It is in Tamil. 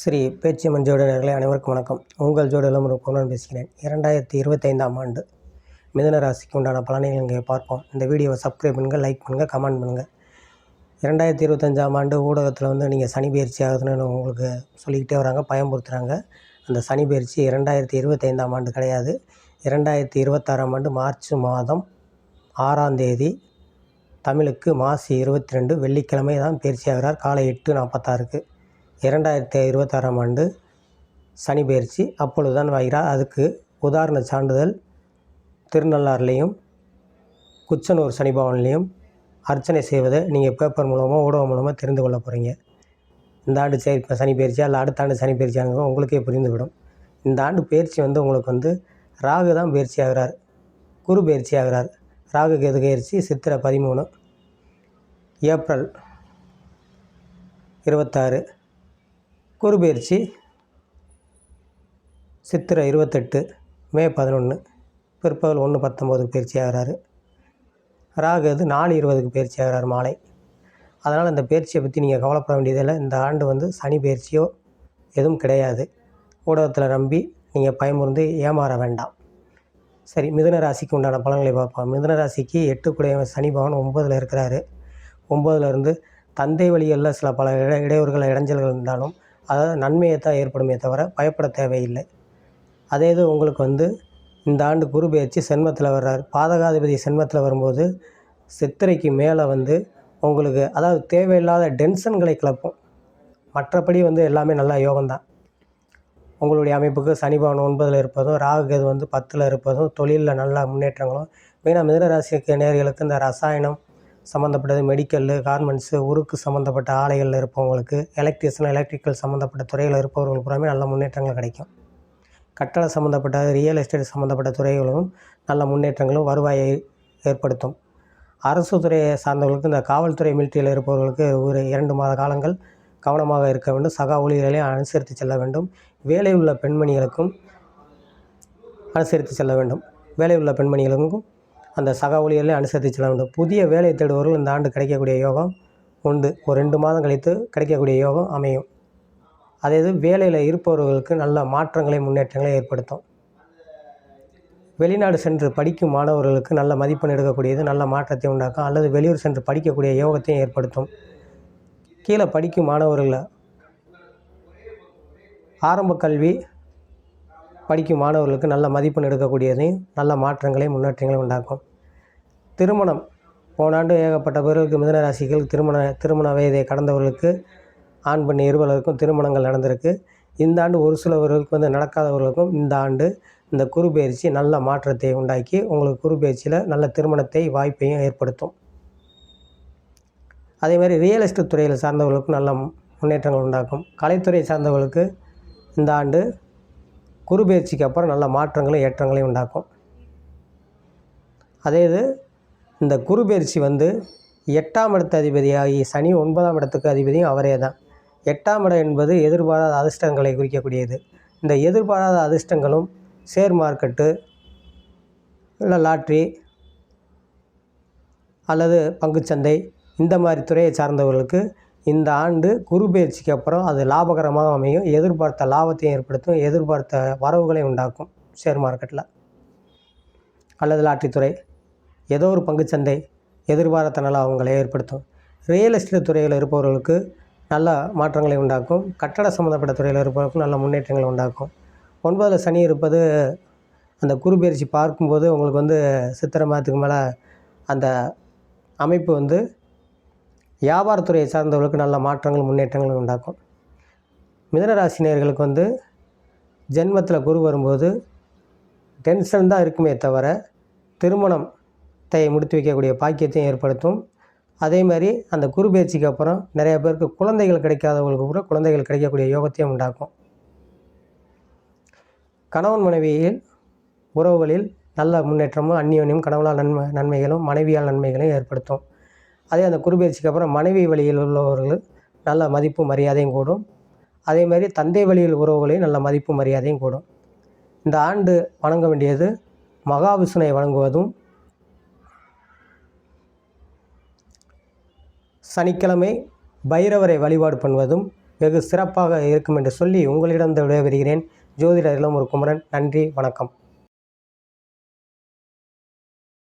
ஸ்ரீ பேச்சியம்மன் ஜோதிடர்களே அனைவருக்கும் வணக்கம். உங்கள் ஜோதிடம் பொருள் பேசுகிறேன். இரண்டாயிரத்தி இருபத்தைந்தாம் ஆண்டு மிதன ராசிக்கு உண்டான பலனை இங்கே பார்ப்போம். இந்த வீடியோவை சப்ஸ்கிரைப் பண்ணுங்கள் லைக் பண்ணுங்கள் கமெண்ட் பண்ணுங்கள் இரண்டாயிரத்தி இருபத்தஞ்சாம் ஆண்டு ஊடகத்தில் வந்து நீங்கள் சனி பயிற்சி ஆகுதுன்னு உங்களுக்கு சொல்லிக்கிட்டே வராங்க பயம்படுத்துகிறாங்க அந்த சனி பயிற்சி இரண்டாயிரத்தி இருபத்தைந்தாம் ஆண்டு கிடையாது. இரண்டாயிரத்தி இருபத்தாறாம் ஆண்டு மார்ச் மாதம் ஆறாம் தேதி தமிழுக்கு மாசி இருபத்தி ரெண்டு வெள்ளிக்கிழமை தான் பயிற்சி ஆகிறார். காலை எட்டு நாற்பத்தாறுக்கு. இரண்டாயிரத்தி இருபத்தாறாம் ஆண்டு சனி பயிற்சி. அப்பொழுது தான் அதுக்கு உதாரண சான்றிதழ் திருநள்ளாறுலேயும் குச்சனூர் சனி பவன்லேயும் அர்ச்சனை செய்வதை நீங்கள் பேப்பர் மூலமாக ஊடகம் மூலமாக தெரிந்து கொள்ள போகிறீங்க இந்த ஆண்டு சரி இப்போ சனி பயிற்சியா இல்லை அடுத்த ஆண்டு சனி பயிற்சியாங்க உங்களுக்கே புரிந்துவிடும். இந்த ஆண்டு பயிற்சி வந்து உங்களுக்கு வந்து ராகு தான் பயிற்சி ஆகிறார் குரு பயிற்சி ஆகிறார். ராகு கேது பயிற்சி சித்திரை பதிமூணு ஏப்ரல் இருபத்தாறு. குரு பயிற்சி சித்திரை இருபத்தெட்டு மே பதினொன்று பிற்பகல் ஒன்று பத்தொம்போதுக்கு பயிற்சி ஆகிறாரு. ராகு அது நாலு இருபதுக்கு பயிற்சி ஆகிறார் மாலை. அதனால் இந்த பயிற்சியை பற்றி நீங்கள் கவலைப்பட வேண்டியதில்லை. இந்த ஆண்டு வந்து சனி பயிற்சியோ எதுவும் கிடையாது. ஊடகத்தில் நம்பி நீங்கள் பயமுறுந்து ஏமாற வேண்டாம். சரி மிதுன ராசிக்கு உண்டான பலன்களை பார்ப்போம். மிதுன ராசிக்கு எட்டுக்குடைய சனி பவன் ஒம்பதில் இருக்கிறாரு. ஒம்பதுலேருந்து தந்தை வழிகளில் சில பல இட இடையூறுகள் இடைஞ்சல்கள் இருந்தாலும் அதாவது நன்மையை தான் ஏற்படுமே தவிர பயப்பட தேவையில்லை. அதே இது உங்களுக்கு வந்து இந்த ஆண்டு குரு பயிற்சி சென்மத்தில் வர்றார். பாதகாதிபதி சென்மத்தில் வரும்போது சித்திரைக்கு மேலே வந்து உங்களுக்கு அதாவது தேவையில்லாத டென்ஷன்களை கிளப்பும். மற்றபடி வந்து எல்லாமே நல்லா யோகம்தான். உங்களுடைய அமைப்புக்கு சனி பவன் ஒன்பதில் இருப்பதும் ராகு கேது வந்து பத்தில் இருப்பதும் தொழிலில் நல்ல முன்னேற்றங்களும். மெயினாக மிதனராசிக்கு நேர்களுக்கு இந்த ரசாயனம் சம்மந்தப்பட்டது மெடிக்கல்லு கார்மெண்ட்ஸு உருக்கு சம்மந்தப்பட்ட ஆலைகளில் இருப்பவங்களுக்கு எலக்ட்ரிஷன் எலக்ட்ரிக்கல் சம்மந்தப்பட்ட துறையில் இருப்பவர்களுக்கு பூராமே நல்ல முன்னேற்றங்கள் கிடைக்கும். கட்டட சம்மந்தப்பட்ட ரியல் எஸ்டேட் சம்மந்தப்பட்ட துறைகளும் நல்ல முன்னேற்றங்களும் வருவாயை ஏற்படுத்தும். அரசு துறையை சார்ந்தவர்களுக்கு இந்த காவல்துறை மிலிட்ரியில் இருப்பவர்களுக்கு ஒரு இரண்டு மாத காலங்கள் கவனமாக இருக்க வேண்டும். சக ஊழியர்களை அனுசரித்து செல்ல வேண்டும். வேலை உள்ள பெண்மணிகளுக்கும் அனுசரித்து செல்ல வேண்டும். வேலை உள்ள பெண்மணிகளுக்கும் அந்த சக ஊழியர்களையும் அனுசரித்து செல்ல வேண்டும். புதிய வேலை தேடுபவர்கள் இந்த ஆண்டு கிடைக்கக்கூடிய யோகம் உண்டு. ஒரு ரெண்டு மாதம் கழித்து கிடைக்கக்கூடிய யோகம் அமையும். அதே இது வேலையில் இருப்பவர்களுக்கு நல்ல மாற்றங்களை முன்னேற்றங்களை ஏற்படுத்தும். வெளிநாடு சென்று படிக்கும் மாணவர்களுக்கு நல்ல மதிப்பெண் எடுக்கக்கூடியது நல்ல மாற்றத்தை உண்டாக்கும். அல்லது வெளியூர் சென்று படிக்கக்கூடிய யோகத்தையும் ஏற்படுத்தும். கீழே படிக்கும் மாணவர்களை ஆரம்ப கல்வி படிக்கும் மாணவர்களுக்கு நல்ல மதிப்பெண் எடுக்கக்கூடியதையும் நல்ல மாற்றங்களை முன்னேற்றங்களையும் உண்டாக்கும். திருமணம். போன ஆண்டு ஏகப்பட்ட பேர்களுக்கு மிதன ராசிகள் திருமண திருமண வயதை கடந்தவர்களுக்கு ஆண் பெண் இருவர்களுக்கும் திருமணங்கள் நடந்திருக்கு. இந்த ஆண்டு ஒரு சிலவர்களுக்கு வந்து நடக்காதவர்களுக்கும் இந்த ஆண்டு இந்த குரு பயிற்சி நல்ல மாற்றத்தை உண்டாக்கி உங்களுக்கு குரு பயிற்சியில் நல்ல திருமணத்தை வாய்ப்பையும் ஏற்படுத்தும். அதே மாதிரி ரியல் எஸ்டேட் துறையில் சார்ந்தவர்களுக்கும் நல்ல முன்னேற்றங்கள் உண்டாக்கும். கலைத்துறை சார்ந்தவர்களுக்கு இந்த ஆண்டு குரு பயிற்சிக்கு அப்புறம் நல்ல மாற்றங்களையும் ஏற்றங்களையும் உண்டாக்கும். அதே இது இந்த குரு பயிற்சி வந்து எட்டாம் இடத்து அதிபதியாகி சனி ஒன்பதாம் இடத்துக்கு அதிபதியும் அவரே தான். எட்டாம் இடம் என்பது எதிர்பாராத அதிர்ஷ்டங்களை குறிக்கக்கூடியது. இந்த எதிர்பாராத அதிர்ஷ்டங்களும் ஷேர் மார்க்கெட்டு இல்லை லாட்ரி அல்லது பங்குச்சந்தை இந்த மாதிரி துறையை சார்ந்தவர்களுக்கு இந்த ஆண்டு குரு பயிற்சிக்கு அப்புறம் அது லாபகரமாக அமையும் எதிர்பார்த்த லாபத்தையும் ஏற்படுத்தும் எதிர்பார்த்த வரவுகளை உண்டாக்கும் ஷேர் மார்க்கெட்டில் அல்லது லாட்டரித்துறை ஏதோ ஒரு பங்குச்சந்தை எதிர்பார்த்த நல்ல அவங்களை ஏற்படுத்தும். ரியல் எஸ்டேட் துறையில் இருப்பவர்களுக்கு நல்ல மாற்றங்களை உண்டாக்கும் கட்டட சம்மந்தப்பட்ட துறையில் இருப்பவர்களுக்கும் நல்ல முன்னேற்றங்களை உண்டாக்கும். ஒன்பதில் சனி இருப்பது அந்த குரு பயிற்சி பார்க்கும்போது உங்களுக்கு வந்து சித்திரை மாதத்துக்கு மேலே அந்த அமைப்பு வந்து வியாபாரத்துறையை சார்ந்தவர்களுக்கு நல்ல மாற்றங்கள் முன்னேற்றங்கள் உண்டாக்கும். மிதனராசினியர்களுக்கு வந்து ஜென்மத்தில் குரு வரும்போது டென்ஷன் தான் இருக்குமே தவிர திருமணத்தை முடித்து வைக்கக்கூடிய பாக்கியத்தையும் ஏற்படுத்தும். அதே மாதிரி அந்த குரு பயிற்சிக்கு அப்புறம் நிறைய பேருக்கு குழந்தைகள் கிடைக்காதவங்களுக்கு கூட குழந்தைகள் கிடைக்கக்கூடிய யோகத்தையும் உண்டாக்கும். கணவன் மனைவியில் உறவுகளில் நல்ல முன்னேற்றமும் அந்நியோன்யம் கணவனால் நன்மை நன்மைகளும் மனைவியால் நன்மைகளையும் ஏற்படுத்தும். அதே அந்த குருபெயர்ச்சிக்கு அப்புறம் மனைவி வழியில் உள்ளவர்கள் நல்ல மதிப்பு மரியாதையும் கூடும். அதே மாதிரி தந்தை வழியில் உறவுகளையும் நல்ல மதிப்பு மரியாதையும் கூடும். இந்த ஆண்டு வணங்க வேண்டியது மகாவிஷ்ணுவை வணங்குவதும் சனிக்கிழமை பைரவரை வழிபாடு பண்ணுவதும் வெகு சிறப்பாக இருக்கும் என்று சொல்லி உங்களிடம் விடைபெறுகிறேன். ஜோதிடர் இளம் ஒரு குமரன் நன்றி வணக்கம்.